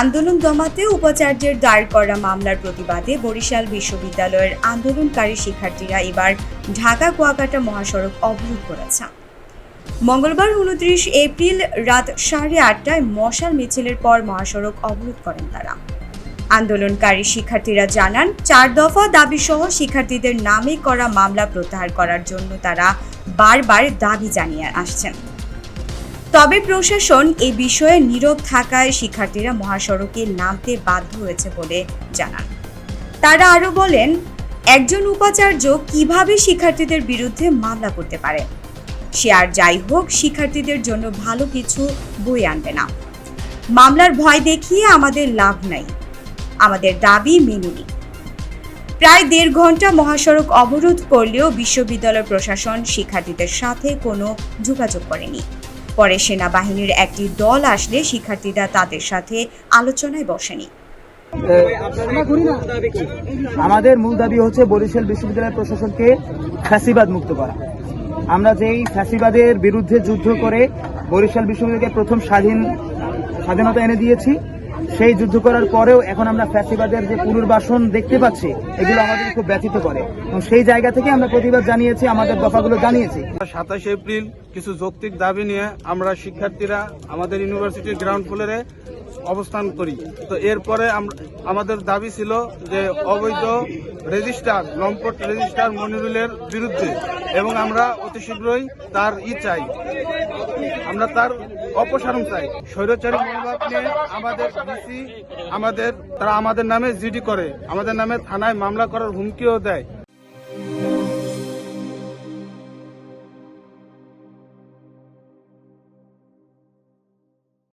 আন্দোলন দমাতে উপাচার্যের দায়ের করা মামলার প্রতিবাদে বরিশাল বিশ্ববিদ্যালয়ের আন্দোলনকারী শিক্ষার্থীরা এবার ঢাকা কুয়াকাটা মহাসড়ক অবরোধ করেছে। মঙ্গলবার উনত্রিশ এপ্রিল রাত সাড়ে আটটায় মশাল মিছিলের পর মহাসড়ক অবরোধ করেন তারা। আন্দোলনকারী শিক্ষার্থীরা জানান, চার দফা দাবি সহ শিক্ষার্থীদের নামে করা মামলা প্রত্যাহার করার জন্য তারা বারবার দাবি জানিয়ে আসছেন। তবে প্রশাসন এই বিষয়ে নীরব থাকায় শিক্ষার্থীরা মহাসড়কে নামতে বাধ্য হয়েছে বলে জানান। তারা আরও বলেন, একজন উপাচার্য কীভাবে শিক্ষার্থীদের বিরুদ্ধে মামলা করতে পারে? সে আর যাই হোক, শিক্ষার্থীদের জন্য ভালো কিছু বই আনবে না। মামলার ভয় দেখিয়ে আমাদের লাভ নাই। আমাদের দাবি মেনে প্রায় দেড় ঘণ্টা মহাসড়ক অবরোধ করলেও বিশ্ববিদ্যালয় প্রশাসন শিক্ষার্থীদের সাথে কোনো যোগাযোগ করেনি। পরে সেনাবাহিনীর একটি দল আসলে শিক্ষার্থীরা তাদের সাথে আলোচনায় বসেনি। আমাদের মূল দাবি হচ্ছে বরিশাল বিশ্ববিদ্যালয় প্রশাসনকে ফ্যাসিবাদ মুক্ত করা। আমরা যেই ফ্যাসিবাদের বিরুদ্ধে যুদ্ধ করে বরিশাল বিশ্ববিদ্যালয়কে প্রথম স্বাধীন স্বাধীনতা এনে দিয়েছি সেই যুদ্ধ করার পরেও এখন আমরা ফ্যাসিবাদের যে পুনর্বাসন দেখতে পাচ্ছি, এগুলো আমাদের খুব ব্যথিত করে। এবং সেই জায়গা থেকে আমরা প্রতিবাদ জানিয়েছি, আমাদের দফাগুলো জানিয়েছি। সাতাশ এপ্রিল কিছু যৌক্তিক দাবি নিয়ে আমরা শিক্ষার্থীরা আমাদের ইউনিভার্সিটির গ্রাউন্ড ফ্লোরে অবস্থান করি। তো এরপরে আম- আমাদের দাবি ছিল যে অবৈধ রেজিস্ট্রার, লম্পট রেজিস্ট্রার মনিরুলের বিরুদ্ধে এবং আমরা অতি শীঘ্রই তার ই চাই। আমরা তার অপসারণ চাই। স্বৈরাচারী মনোভাব নিয়ে আমাদের আমাদের, তারা আমাদের নামে জিডি করে, আমাদের নামে থানায় মামলা করার হুমকিও দেয়।